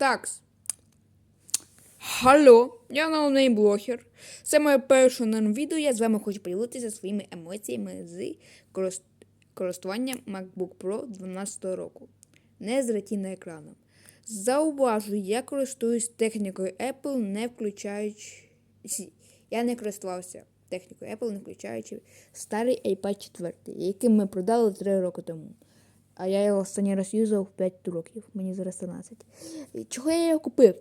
Такс. Халло, я новий блогер. Це моє перше на відео. Я з вами хочу поділитися своїми емоціями з корис- користуванням MacBook Pro 12 року. Не з ретіна екраном. Зауважу, я користуюсь технікою Apple, не включаючи. Я не користувався технікою Apple, не включаючи старий iPad 4, який ми продали 3 роки тому. А я його останній раз юзав 5 років, мені зараз 13. Чого я його купив?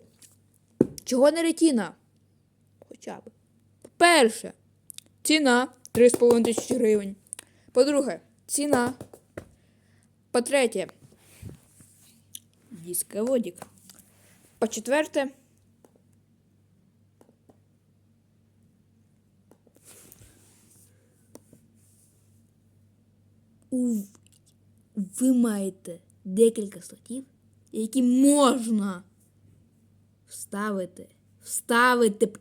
Чого не ретіна? Хоча б. По-перше, ціна 3,5 тисячі гривень. По-друге, ціна. По-третє, дисководик. По-четверте, у... ви маєте декілька слотів, які можна вставити, вставити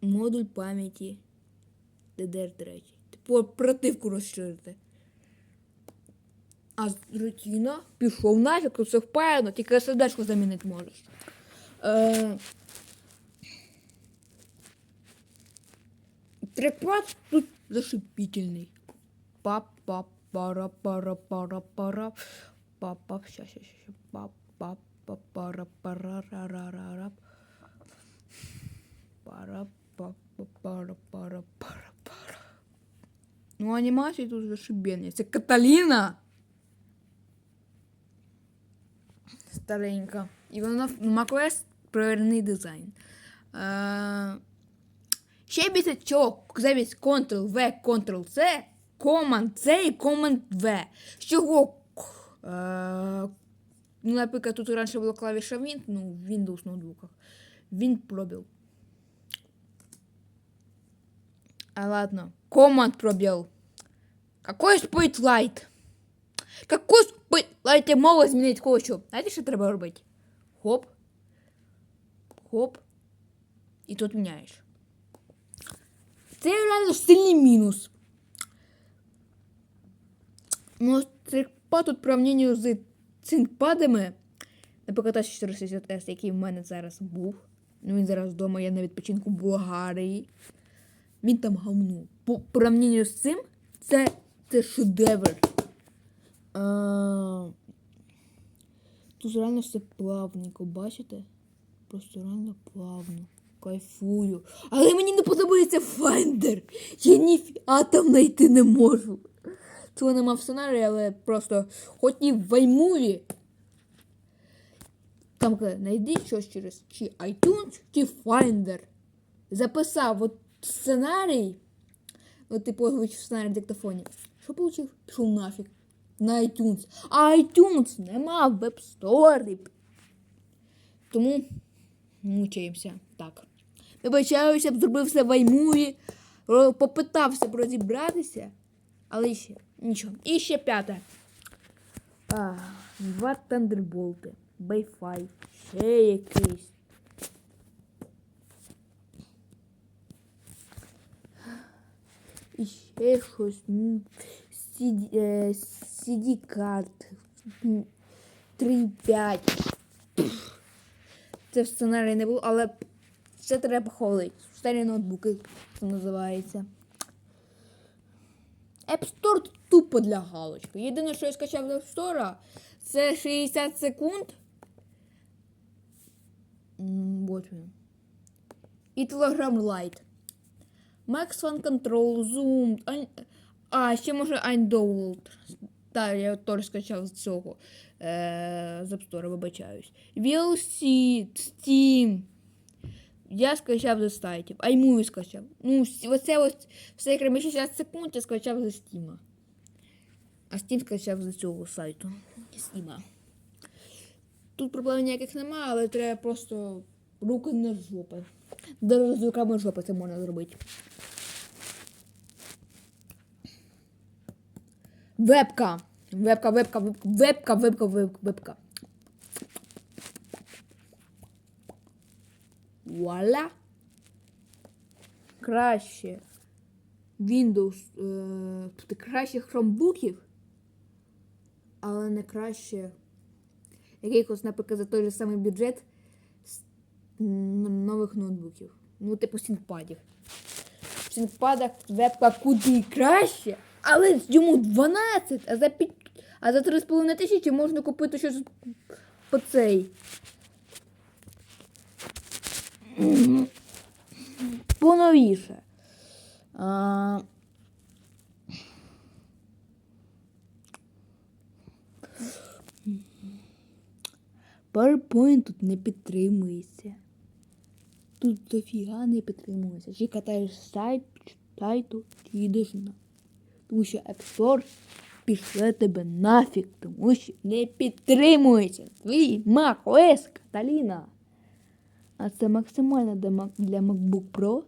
модуль пам'яті DDR3. Типу оперативку розширити. А з ретіна пішов нафіг, тут все впаяно, тільки сердечко замінити можеш. Е... Трекпад тут зашипительний. пап пап пара пара пара пара пап пап ща ща ща пап пап пап пара пара ра ра ра ра пара пап пап пара пара пара пара Ну анімації тут зашибені. Це Каталіна. Старенька. І вона в macOS проверений дизайн. Ще після чого замість Ctrl-V, Ctrl-C, Command-C і Command-V. З чого? Е, ну, наприклад, тут раніше була клавіша Wind, ну, в Windows ноутбуках. Він пробіл. А ладно. Command пробіл. Какой спойлайт? Какой спойлайт я мова змінити хочу? Знаєте, що треба робити? Хоп. Хоп. І тут міняєш. Це реально сильний мінус. Ну, трекпад тут по порівнянню з цинкпадами, наприклад, H460S, який в мене зараз був. Ну, він зараз вдома, я на відпочинку в Болгарії. Він там гавну. По порівнянню з цим, це, шедевр. А, тут реально все плавненько, бачите? Просто реально плавно. Кайфую. Але мені не подобається Finder. Я ні атом знайти не можу. Цього нема в сценарії, але просто хотів в iMovie. Там каже, знайди щось через чи iTunes, чи Finder. Записав от сценарій. От типу озвучив сценарій в диктофоні. Що получив? Пішов нафіг. На iTunes. А iTunes нема в Web Store. Тому мучаємося. Так. Вибачаюся, б зробив все в iMovie, попитався б розібратися, але ще нічого. І ще п'яте. А, два тандерболти, Wi-Fi, ще якийсь. І ще щось. е, CD-карт. 3.5. Це в сценарії не було, але це треба хвалити. Старі ноутбуки це називається. App Store тупо для галочки. Єдине, що я скачав з App Store, це 60 секунд. Вот він. І Telegram Lite. Max Fun Control, Zoom. А, ще може iDownload. Так, я теж скачав з цього. Е, з App Store, вибачаюсь. VLC, Steam. Я скачав з сайтів. iMovie скачав. Ну, оце ось все крім 60 секунд я скачав з Steam. А Steam скачав з цього сайту. Steam. Тут проблем ніяких немає, але треба просто руки на жопи. Даже з руками жопи це можна зробити. Вебка. Вебка, вебка, вебка, вебка, вебка, вебка, Вуаля. Краще Windows, е, тобто краще хромбуків, але не краще якихось, наприклад, за той же самий бюджет нових ноутбуків. Ну, типу сінкпадів. В сінкпадах вебка куди краще, але йому 12, а за, пі... а за 3,5 тисячі можна купити щось по цей. Поновіше. А... PowerPoint тут не підтримується. Тут дофіга не підтримується. Чи катаєш сайт, сайту, чи йдеш на. Тому що App Store пішле тебе нафіг, тому що не підтримується твій Mac OS Каталіна. А це максимально для MacBook Pro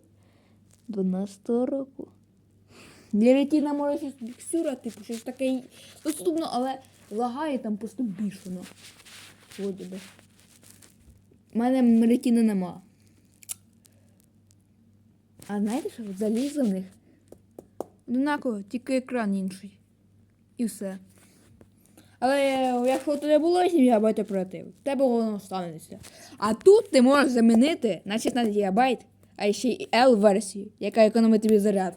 12 року. Для ретіна може щось біксюра, типу, щось таке доступно, але лагає там просто бішено. Вроді би. У мене ретіни нема. А знаєте, що залізо в них? Однаково, тільки екран інший. І все. Але якщо тебе було 7 ГБ оператив, тебе воно станеться. А тут ти можеш замінити на 16 ГБ, а ще й L-версію, яка економить тобі заряд.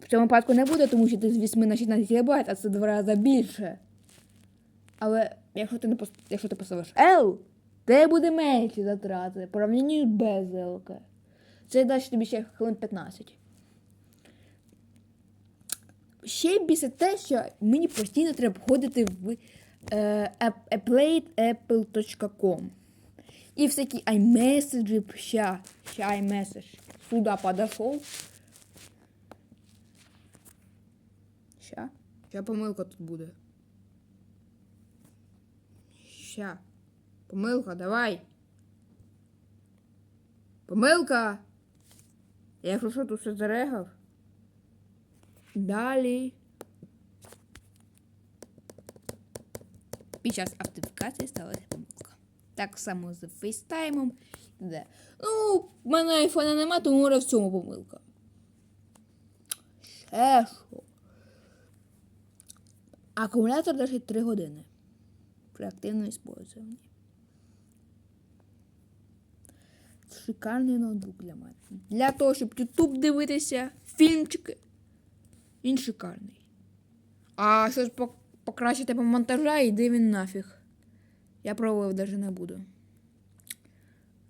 В цьому випадку не буде, тому що ти з 8 на 16 ГБ, а це два рази більше. Але якщо ти не пос... якщо ти поставиш L, те буде менші затрати порівнянні без L. Це дасть тобі ще хвилин 15. Ще більше те, що мені постійно треба входити в е, app- applateapple.com. І всякі iMessage, ща, ща iMessage. Сюда подошел. Ща. Ща помилка тут буде. Ща. Помилка, давай. Помилка. Якщо що, тут все зарегав. Далі. Під час автентифікації сталася помилка. Так само з фейстаймом. Де. Ну, в мене айфона нема, тому може в цьому помилка. Ще що? Акумулятор держить 3 години при активному использовании. Шикарний ноутбук для мене. Для того, щоб YouTube дивитися, фільмчики. Він шикарний. А щось по- покращити по монтажа, йди він нафіг. Я пробував навіть не буду.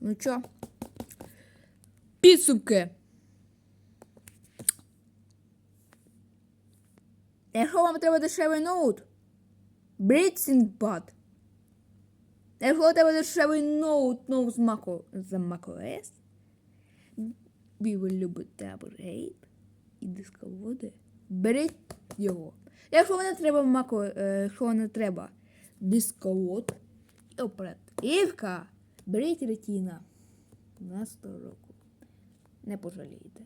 Ну чо? Підсумки. Якщо вам треба дешевий ноут, беріть ThinkPad. Якщо у тебе дешевий ноут, ноут з Mac, з macOS, ви любите апгрейд і дисководи, беріть його. Якщо не треба Mac, е, якщо не треба дисковод і оперативка, беріть ретіна на 100 року. Не пожалієте.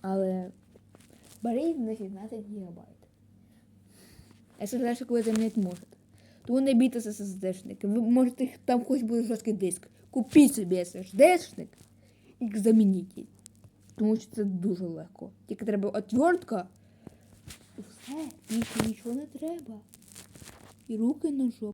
Але беріть на 16 гігабайт. SSD ви замінити можете. Тому не бійтеся SSD-шники. Ви можете там хоч буде жорсткий диск. Купіть собі SSD-шник і замініть. Тому що це дуже легко. Тільки треба отвертка. І все, нічого не треба. І руки на жопу.